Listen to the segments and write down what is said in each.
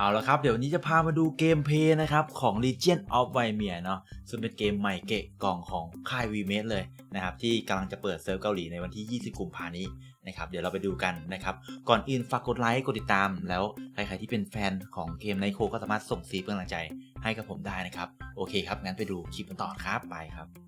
เอาละครับเดี๋ยววันนี้จะพามาดูเกมเพย์นะครับ ของ Legion of v i m e r เนาะซึ่งเป็นเกมใหม่เกะกล่องของค่าย v m a เลยนะครับ ที่กำลังจะเปิดเซิร์ฟเกาหลีในวันที่ 20 กุมภานี้นะครับเดี๋ยวเราไปดูกันนะครับ ก่อนอื่นฝากกดไลค์กดติดตาม แล้วใครๆที่เป็นแฟนของเกมไนโคก็สามารถส่งซีเพื่อกำลังใจให้กับผมได้นะครับ โอเคครับงั้นไปดูคลิปกันต่อครับไปครับ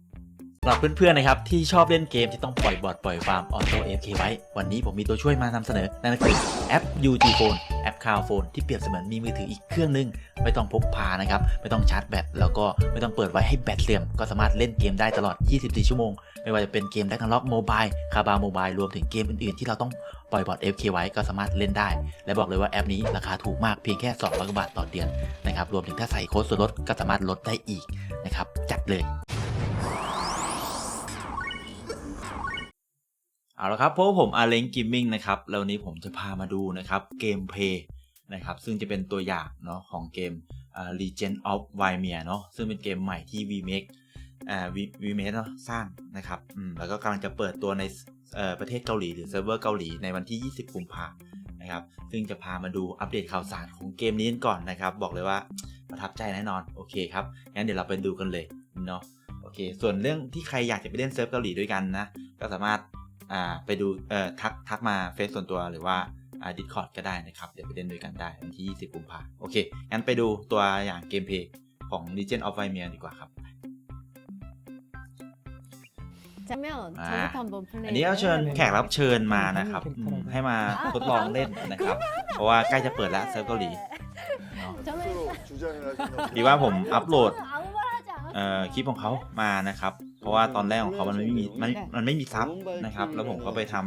สำหรับเพื่อนๆนะครับที่ชอบเล่นเกมที่ต้องปล่อยบอทปล่อยฟาร์มออโต้เอฟเคไว้ วันนี้ผมมีตัวช่วยมานำเสนอ นั่นก็คือแอป UG Phone แอป Cloud Phone ที่เปรียบเสมือนมีมือถืออีกเครื่องหนึง ไม่ต้องพกพานะครับ ไม่ต้องชาร์จแบตแล้วก็ไม่ต้องเปิดไว้ให้แบตเสื่อม ก็สามารถเล่นเกมได้ตลอด 24 ชั่วโมง ไม่ว่าจะเป็นเกม d ด a g o n l o c k Mobile คาบาโมบายรวมถึงเกมอื่นๆ ที่เราต้องปล่อยบอท FK ไว้ก็สามารถเล่นได้ และบอกเลยว่าแอปนี้ราคาถูกมากเพียงแค่ 200 บาทต่อเดือนนะครับรวมถึงถ้าใส่โค้ดส่วนลดก็สามารถลดได้อีกนะครับจัดเลย เอาละครับเพราะว่าผมอาเลงกิมมิ่งนะครับแล้วนี้ผมจะพามาดูนะครับเกมเพย์นะครับซึ่งจะเป็นตัวอย่างเนาะของเกม Legend of v i m e r เนาะซึ่งเป็นเกมใหม่ที่ VMake อ่า VMake เนาะสร้างนะครับอืมแล้วก็กำลังจะเปิดตัวในประเทศเกาหลีหรือเซิร์ฟเวอร์เกาหลีในวันที่ 20กุมภานะครับซึ่งจะพามาดูอัปเดตข่าวสารของเกมนี้กันก่อนนะครับบอกเลยว่าประทับใจแน่นอนโอเคครับงั้นเดี๋ยวเราไปดูกันเลยเนาะโอเค ส่วนเรื่องที่ใครอยากจะไปเล่นเซิร์ฟเกาหลีด้วยกันนะก็สามารถ่าไปดูเอ่อทักทักมาเฟซส่วนตัวหรือว่าอ่าดิสคอร์ดก็ได้นะครับ เดี๋ยวไปเล่นด้วยกันได้วันที่ 20 กุมภาโอเค งั้นไปดูตัวอย่างเกมเพย์ของ Legend of Vimea ดีกว่าครับจะม่เอาทำบนเพลงอันนี้เราเชิญแขกรับเชิญมานะครับให้มาทดลองเล่นนะครับ เพราะว่าใกล้จะเปิดแล้วเซิร์ฟเกาหลีดีว่าผมอัปโหลดคลิปของเขามานะครับ เพราะว่าตอนแรกของเขามันไม่มีมันมันไม่มีซับนะครับ แล้วผมก็ไปทำ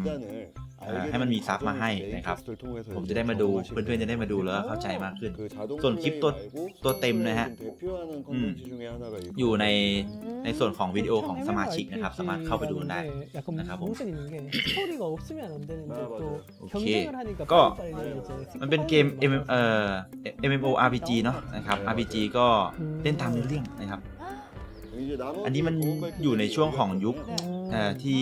ให้มันมีซับมาให้นะครับ ผมจะได้มาดูเพื่อนๆจะได้มาดูแล้วเข้าใจมากขึ้น ส่วนคลิปตัวตัวเต็มนะฮะอยู่ในในส่วนของวิดีโอของสมาชิกนะครับ สามารถเข้าไปดูได้นะครับผมโอเคก็มันเป็นเกม M เอ่อ MMORPG เนาะนะครับ RPG ก็เล่นตามเรื่องนะครับ อันนี้มันอยู่ในช่วงของยุค 네. เอ่อที่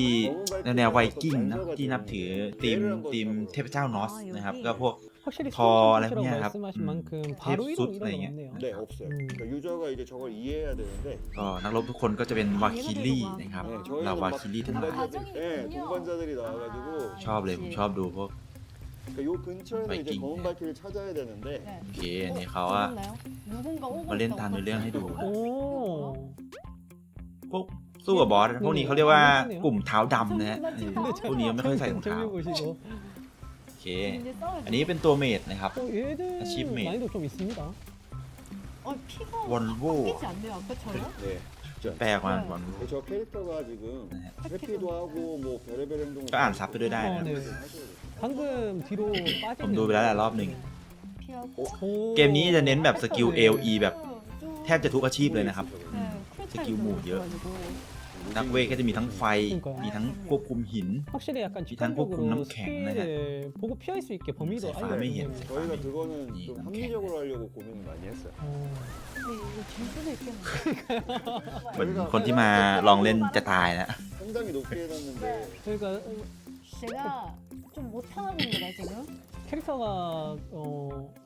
แนวแนวไวกิ้งเนอะที่นับถือทีมทีมเทพเจ้านอสนะครับ ก็พวก 확실히 더 수영장 알았냐, 선수라고 음. 말씀하신 만큼 음. 바로 탭 이동 숫 이런 건 아니냐? 없네요. 네 없어요. 음. 그러니까 유저가 이제 저걸 이해해야 되는데 ก็นักรบทุกคนก็จะเป็นวาคิลี่นะครับ 네, เรา 저희는 วา 막 คิลี่ทั้งหลาย 동반자들, 네, 동반자들이 나와가지고 ชอบเลยผมชอบดูพวก 그러니까 요 근처에는 이제 바이킹. 검은 발길을 찾아야 되는데 네. โอเคอันนี้เขาว่า 그렇나요? 누군가 오고 มาเล่น 있다고 ตามเนื้อเรื่องให้ดูนะ 오. พวกสู้กับบอสพวกนี้เขาเรียกว่ากลุ่มเท้าดำนะฮะพวกนี้ไม่ค่อยใส่รองเท้าโอเค อันนี้เป็นตัวเมดนะครับอาชีพเมดวอลโว่แปลกว่าวอลโว่ก็อ่านซับไปด้วยได้นะผมดูไปแล้วหลายรอบหนึ่งเกมนี้จะเน้นแบบสกิลเอลีแบบแทบจะทุกอาชีพเลยนะครับ 네, 스킬 쿨타임 뭐 여- 들어가지고. นักเวทก็จะมีทั้งไฟ มีทั้งควบคุมหิน 확실히 약간 비단 폭풍 직관적으로 남캠, 네. 스킬을 보고 피할 수 있게 범위도 네, 밤에 알려주는 hiện- 저희가 그거는 이 좀 남캐. 합리적으로 하려고 고민을 많이 했어요. 어. 근데 이거 질 수도 있겠네. เหมือนคนที่มาลองเล่นจะตายนะ 상당히 높게 해놨는데 저희가 제가 좀 못하나봅니다 지금. 캐릭터가 어,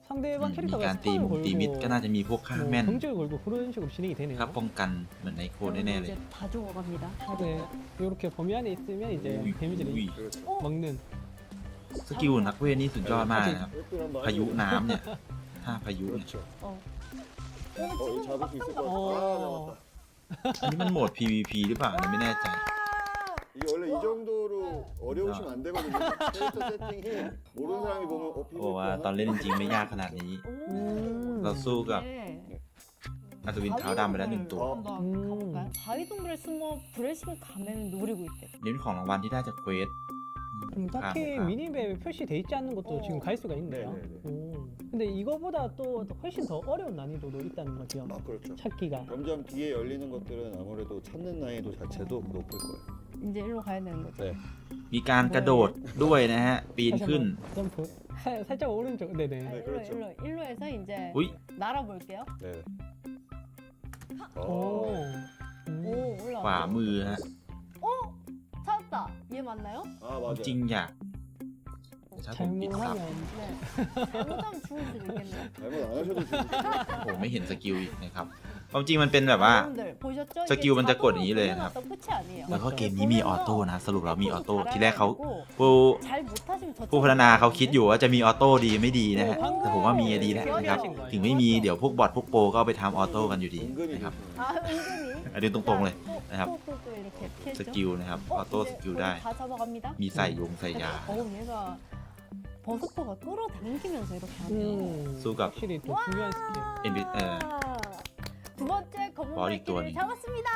상대방 มี 캐릭터가 การตี 스턴을 มุมตีมิด 걸고 ก็น่าจะมีพวกฆ่า 뭐 แม่น 경직을 걸고 그런 식으로 진행이 되네요. ครับป้องกันเหมือนในโคดแน่ๆเลย 이제 다 죽어갑니다. 다 네, 죽어. 이렇게 범위 안에 있으면 이제 우이, 데미지를 우이. 그렇죠. 어? 먹는 สกิลนักเวทนี่สุดยอดมากนะครับ 획득 한번 พายุ 하죠. น้ำเนี่ยท่าพายุเนี่ย 그렇죠. 어. 어, 이거 잡을 수 있을 것 같아. 아, 어. 잡았다. อันนี้มันโหมด PVP หรือเปล่าอันนี้ไม่แน่ใจ 이게 원래 이 정도로 어려우시면 안 되거든요. 캐릭터 세팅이 모르는 사람이 보면 어 เขาบอก PVP ว่าตอนเล่นจริงๆไม่ยากขนาดนี้ 오. เราสู้กับ 네. อัศวินเท้าดำไปแล้วหนึ่งตัว 한번 음. 가볼까요? 바위 동굴에 숨어 브레싱 가면 노리고 있대. เน้นของรางวัลที่ได้จากเควส 좀 딱히 아, 아. 미니맵에 표시돼 있지 않는 것도 어. 지금 갈 수가 있네요. 네네네. 오. 근데 이거보다 또 훨씬 더 어려운 난이도도 있다는 거죠. 아 그렇죠. 찾기가. 점점 뒤에 열리는 것들은 아무래도 찾는 난이도 자체도 높을 거예요. 이제 일로 가야 되는 거죠. 네. มีการกระโดดด้วยนะฮะ ปีน 다시 ขึ้น 한번 점프. 사, 살짝 오른쪽. 네네. 네, 일로 그렇죠. 일로 일로 해서 이제 อุ้ย 날아볼게요. 네. 오. 어. 음. 오 올라. ขวามือฮะ 찾았다. 얘 맞나요? 아 맞아요. จริงอยาก ถ้าผมปิดซับ 잘못하면 네. 잘못하면 죽을 수도 있겠네요. 잘못 안 하셔도 좋고 โอ้โหไม่เห็นสกิลอีกนะครับ ความจริงมันเป็นแบบว่า 여러분들 보셨죠? 이게 스킬 먼저 자동으로 꽂은 이래. 돌려놨던 끝이 아니에요. แล้วก็เกมนี้มีออโต้นะ สรุปแล้วมีออโต้ 잘하고 ทีแรกเขา 있고 ผู้ 잘 못하시면 저 ผู้พัฒนาเขาคิดอยู่ว่าจะมีออโต้ดีไม่ดีนะฮะ แต่ผมว่ามีดีแล้วนะครับ ถึงไม่มีเดี๋ยวพวกบอทพวกโปรก็เอาไปทำออโต้กันอยู่ดี 은근히 นะครับ 좋습니다. 아 은근히 อันนี้ตรงๆเลย 또,นะครับ 또, 또, 또 이렇게 ส 피했죠. กิลนะครับ ออโต้ส 이제 กิล 거의 ได้ 다 잡아갑니다. มีใส่ยงใส่ยา 어 얘가 버스커가 끌어당기면서 이렇게 하네요. 음, 수갑. 확실히 또 중요한 스킬. 엠비, 예. 두 번째 검은 머리 발길을 또하니. 잡았습니다.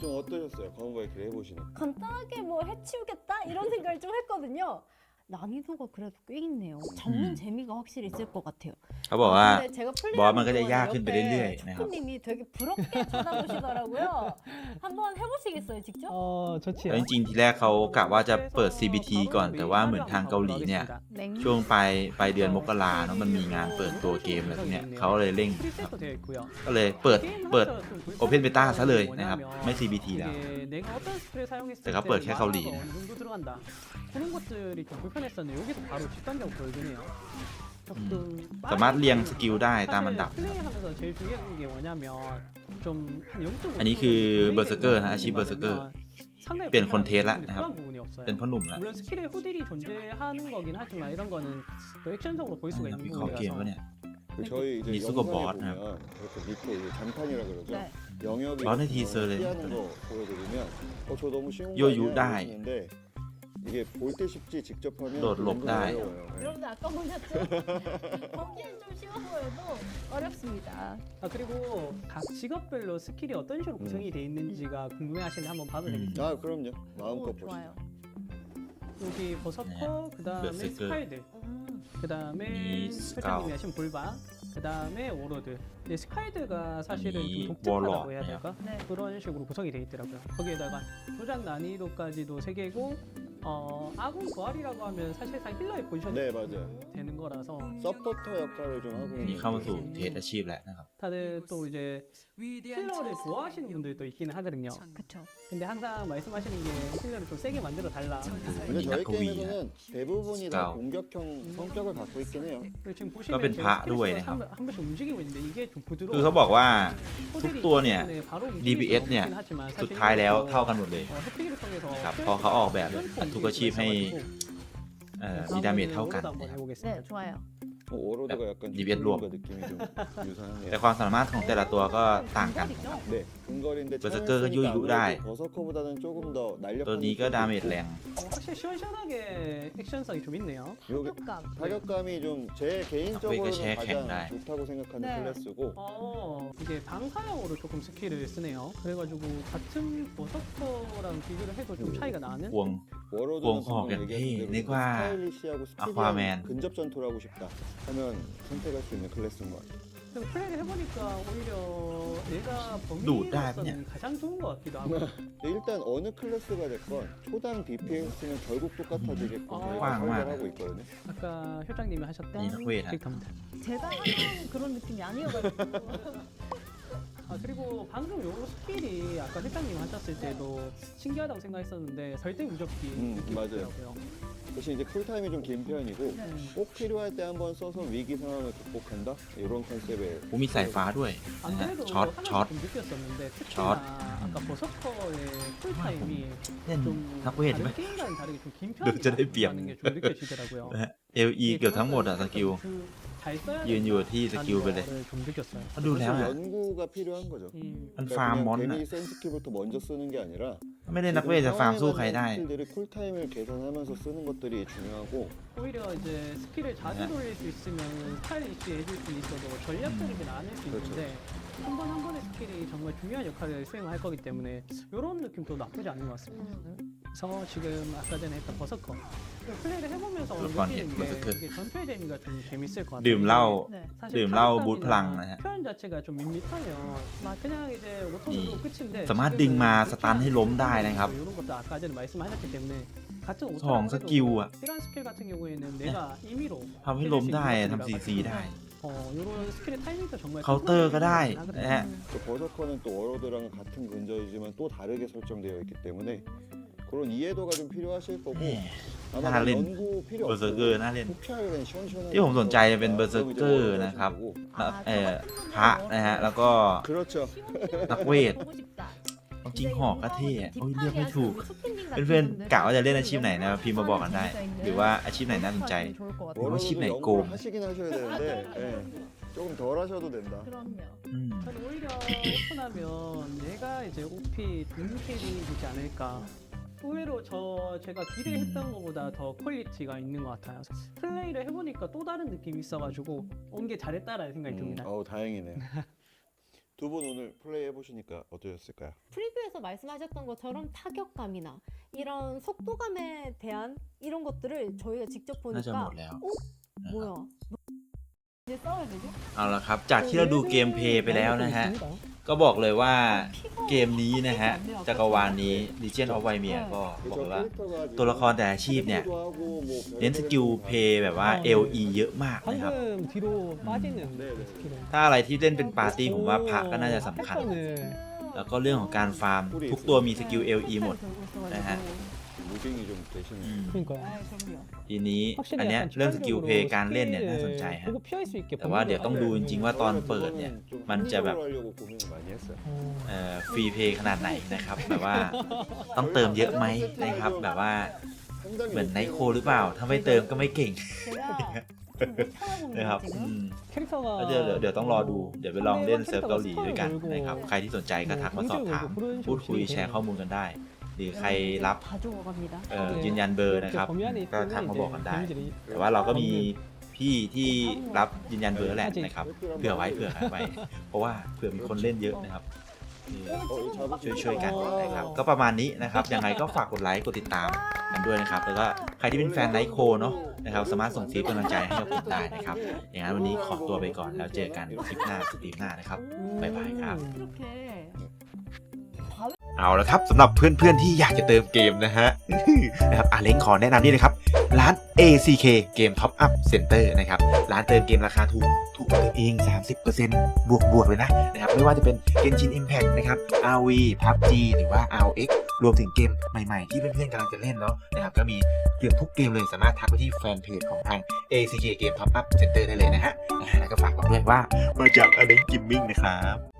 좀 어떠셨어요? 검은 바이크를 해보시는. 간단하게 뭐 해치우겠다 이런 생각을 좀 했거든요. 난이도가 그래도 꽤 있네요. 잡는 음. 재미가 확실히 있을 것 같아요. เขาบอกว่า 근데 제가 บอสมันก็จะ 플레이하는 ยากขึ้นไปเรื่อย 옆에 ๆนะครับ 초코님이 되게 부럽게 쳐다보시더라고요. 한번 해보시겠어요, 직접? 어, 좋지요. แล้วจริงๆทีแรกเขากะว่าจะเปิด CBT ก่อน แต่ว่าเหมือนทางเกาหลีเนี่ย ช่วงปลายปลายเดือนมกราเนาะมันมีงานเปิดตัวเกมอะไรพวกเนี้ยเขาเลยเร่งครับ 프리셋도 되어 있고요. ก็เลยเปิดเปิด 게임 오픈 베타 하면서 좀 ซะเลย 불편한 นะครับ 뭐냐면 ไม่ CBT แล้ว 이게 내가 어떤 스킬을 사용했을 제가 때 ปิดแค่เกาหลี 만화 가 어느 정도 들어간다. 그런 것들이 좀 불편했었는데 여기서 바로 직관적으로 보여주네요. 조금 สามารถเรียงสกิลได้ตามอันดับ 플레이하면서 제일 중요한 게 뭐냐면 좀한 0.5 อันนี้คือเบอร์เซอร์เกอร์นะอาชีพเบอร์เซอร์เกอร์ 상당히 เปลี่ยนคนเทสแล้วนะครับ 불편한 부분이 없어요. เป็นพ่อหนุ่มแล้ว 물론 스킬에 후딜이 존재하는 거긴 하지만 이런 거는 또 액션적으로 볼 수가 นะ 있는 วิเคราะห์เกมวะ 부분이라서 เนี่ย 그 저희 이제 미스고 영상에 버엇, 보면 이렇게 밑에 이제 잔판이라 그러죠. 네. 영역이 버릇 있어서 있어야 피하는 되는데. 거 보여드리면 어 저 너무 쉬운 거 요 아니야? 유다이. 이러시는데 이게 볼 때 쉽지 직접 하면 너 은근 롭다이. 어려워요. 네. 여러분들 아까 보셨죠? 보기엔 좀 쉬워 보여도 어렵습니다. 아 그리고 각 직업별로 스킬이 어떤 식으로 구성이 돼 있는지가 궁금해하시는데 한번 봐도 음. 되겠습니다. 아 그럼요. 마음껏 오, 보시죠. 좋아요. 여기 버서커, 그 다음에 베스트. 스카이드, 음, 그 다음에 이 회장님이 하신 볼바, 그 다음에 오로드. 근데 스카이드가 사실은 이 좀 독특하다고 워러. 해야 될까? 네. 그런 식으로 구성이 돼 있더라고요. 거기에다가 조작 난이도까지도 세 개고, 어 아군 부활이라고 하면 사실상 힐러의 포지션이 네 맞아요. 되는 거라서 서포터 역할을 좀 하고 นี่ 있는 เข้ามาสู่เทสอาชีพแล้วนะครับ 다들 또 이제 힐러를 좋아하시는 분들도 있기는 하거든요. 그쵸. 근데 항상 말씀하시는 게 힐러를 좀 세게 만들어 달라. 근데 저희 낙고위. 게임에서는 대부분이 다 스카우. 공격형 성격을 갖고 있긴 해요. 그리고 지금 그거 보시면 เป็น 제 พระ 스킬 ด้วย 수가 นะครับ 한, 한 번씩 움직이고 있는데 이게 좀 คือเขา 부드러워. บอกว่า ทุก 호들이 ตัวเนี่ย 때문에 바로 움직일 DBS 수는 เนี่ย 없긴 하지만 สุด 사실 ท้ายแล้ว 이것도 เท่ากันหมดเลย 어, 흡기를 통해서 ครับพอเขาออกแบบ ทุกอาชีพให้เอ่อมีดาเมจเท่ากัน 한번 นะครับ 해보겠습니다. 네, 좋아요. 어, 워로드가 약간 리벳 롬. 주인공과 느낌이 좀 แต่ 유사하네요. ความสามารถของแต่ละตัวก็ต่างกัน 근거리죠? 네, 근거리인데 베스트가 차였으니까 유유 다이. 아무래도 버서커보다는 조금 더 ตัว 날렵한 นี้ก็ดาเมจแรง 어, 확실히 시원시원하게 액션성이 좀 있네요. 요게 타격감. 타격감이 좀 제 개인적으로 이거 제일 가장 갱다이. 좋다고 생각하는 네. 클래스고 어, 이게 방사형으로 조금 스킬을 쓰네요. 그래가지고 같은 버서커랑 비교를 해도 좀 차이가 나는 วง 워로드는 원 방금 허, 얘기하신 대로 내가 스타일리시하고 아쿠아맨. 스피디한 근접 전투를 하고 싶다 하면 선택할 수 있는 클래스인 것 같아요. 그리고 플레이를 해보니까 오히려 내가 범위로서는 가장 좋은 것 같기도 하고 근데 일단 어느 클래스가 됐건 초당 DPS는 결국 똑같아지게끔 아, 저희가 왕, 왕. 설계하고 있거든요. 아까 효장님이 하셨던 이. 제가 하던 그런 느낌이 아니어가지고. 아 그리고 방금 요 스킬이 아까 회장님 하셨을 때도 신기하다고 생각했었는데 절대 무적기 음, 느낌이 맞아요. 있더라고요. 대신 이제 쿨타임이 좀 긴 편이고 네. 꼭 필요할 때 한번 써서 위기 상황을 극복한다 이런 컨셉의 ผมมีสายฟ้าด้วย 안 นะฮะ 그래도 ช็อต 하나 ช็อต 좀 느꼈었는데 특히나 ช็อต. 아까 버서커의 쿨타임이 เล่น 좀 นักเวทใช่ไหม 다른 게임과는 다르게 좀 긴 너 저래 삐약. 편이라는 게 좀 느껴지더라고요. นะฮะเอลอีเกือบทั้งหมดอะสกิล 잘 써야 ยืนอยู่ที่สกิลไปเลย 된다는 거를 좀 느꼈어요. ก็ดูแล้ว 사실 อะ 연구가 필요한 거죠. 음, มัน 그러니까 ฟาร์ม 그냥 มอนอะ 괜히 센 스킬부터 먼저 쓰는 게 아니라 ไม่ได้นักเวทจะฟาร์มสู้ใครได้ 스킬들이 쿨타임을 계산하면서 쓰는 것들이 중요하고 오히려 이제 스킬을 자주 네. 돌릴 수 있으면 스타일리시 해줄 수 있어도 전략적이진 않을 수 그렇죠. 있는데 한 번 한 번의 스킬이 정말 중요한 역할을 수행할 거기 때문에 이런 느낌도 나쁘지 않은 것 같습니다. 그래서 지금 아까 전에 했던 버서커 플레이를 해보면서 그건 느끼는 게 버서커. 이게 전투의 재미가 좀 재밌을 것 같아요. ดื่มเหล้า 네. 사실 ดื่มเหล้า 타격감이나 บูทพลังนะฮะ 표현 자체가 좀 밋밋하면 그냥 이제 오토로 끝인데 สามารถดึงมาสตันให้ล้มได้นะครับ 이런 것도 아까 전에 말씀하셨기 때문에 같은 สองสกิลอะ 이런 스킬 같은 경우에는 내가 임의로 ทำให้ล้มได้ทำซีซีได้ 어, 이런 스킬의 타이밍도 정말 카운터가 다 하거든요. 예. 또 버서커는 또 워로드랑 같은 근저이지만 또 다르게 설정되어 있기 때문에 그런 이해도가 좀 필요하실 거고 아마 뭐 하린 연구 필요 เบอร์เซอร์เกอร์น่าเล่น 독해하게 그냥 시원시원하게 ที่ผมสนใจเป็นเบอร์เซอร์เกอร์นะครับ แล้วเอ่อพระนะฮะ แล้วก็ 그렇죠 นักเวท เอาจริงหอกก็เท่อะโอ้ยเลือกไม่ถูก เพื่อนๆกะว่าจะเล่นอาชีพไหนนะพิมพ์มาบอกกันได้ หรือว่าอาชีพไหนน่าสนใจ 어느 정도 칩네, 연구를 고. 하시긴 하셔야 되는데 예, 조금 덜 하셔도 된다 그럼요. อืม 저는 오히려 오픈하면 내가 이제 OP 눈캐리 되지 않을까. 의외로 저 제가 기대했던 것보다 더 퀄리티가 있는 것 같아요. 플레이를 해보니까 또 다른 느낌이 있어가지고 온 게 잘했다라는 생각이 음, 듭니다. 어우 다행이네요 두 분 오늘 플레이 해보시니까 어떠셨을까요? 프리뷰에서 말씀하셨던 것처럼 타격감이나 이런 속도감에 대한 이런 것들을 저희가 직접 น่าจะหม 보니까 ดแล้ว 뭐야? 이제 싸워야 되죠? เอาละครับ จากที่เราดูเกมเพลย์ไปแล้วนะฮะ ก็บอกเลยว่าเกมนี้นะฮะ จักรวาลนี้ Legion of Vimir ก็บอกเลยว่า ตัวละครแต่ละอาชีพเนี่ย เน้นสกิลเพลย์แบบว่า LE เยอะมากนะครับ 방금 뒤로 빠지는 네네. 스킬은 ถ้าอะไรที่เล่นเป็นปาร์ตี้ผมว่าพระก็น่าจะสำคัญ 패턴을 แล้วก็เรื่องของการฟาร์ม ทุกตัวมีสกิล LE หมดนะฮะทีนี้อันเนี้ยเรื่องสกิลเพย์การเล่นเนี่ยน่าสนใจฮะแต่ว่าเดี๋ยวต้องดูจริงๆว่าตอนเปิดเนี่ย มันจะแบบเอ่อฟรีเพย์ขนาดไหนนะครับ แบบว่าต้องเติมเยอะไหมนะครับ แบบว่าเหมือนไนโคหรือเปล่า ถ้าไม่เติมก็ไม่เก่ง นะครับ 못하고 อื 있는 ม 캐릭터가 แล้วเดี๋ยวเดี๋ยวเดี๋ยวต้องรอดู เดี๋ยวไปลองเล่นเซิร์ฟเกาหลีด้วยกันนะครับ ใครที่สนใจก็ทักมาสอบถาม พูดคุยแชร์ข้อมูลกันได้ หรือใครรับ 다 줘갑니다. เอ่อยืนยันเบอร์นะครับ ก็ทักมาบอกกันได้ แต่ว่าเราก็มีพี่ที่รับยืนยันเบอร์แหละนะครับ เผื่อไว้เผื่อไว้ เพราะว่าเผื่อมีคนเล่นเยอะนะครับ 어, 이 잡을 ช่วยๆกันนะครับก็ประมาณนี้นะครับยังไงก็ฝากกดไลค์กดติดตามกันด้วยนะครับแล้วก็ใครที่เป็นแฟนไนโคเนาะนะครับสามารถส่งฟีดกำลังใจให้กับผมได้นะครับอย่างนั้นวันนี้ขอตัวไปก่อนแล้วเจอกันคลิปหน้าสตรีมหน้านะครับบ๊ายบายครับ เอาละครับสำหรับเพื่อนๆที่อยากจะเติมเกมนะฮะ นะครับอาเล้งขอแนะนำนี่นะครับร้าน ACK เกม Top Up Center นะครับร้านเติมเกมราคาถูกถูกกว่าเติมเอง 30%บวกบวกเลยนะนะครับไม่ว่าจะเป็น Genshin Impact นะครับ RV PUBG หรือว่า RX รวมถึงเกมใหม่ๆ ที่เพื่อนๆกำลังจะเล่นเนาะนะครับก็มีเกือบทุกเกมเลยสามารถทักไปที่แฟนเพจของทาง ACK เกม Top Up Center ได้เลยนะฮะแล้วก็ฝากบอกด้วยว่ามาจากอเล้งกิมมิ่งนะครับ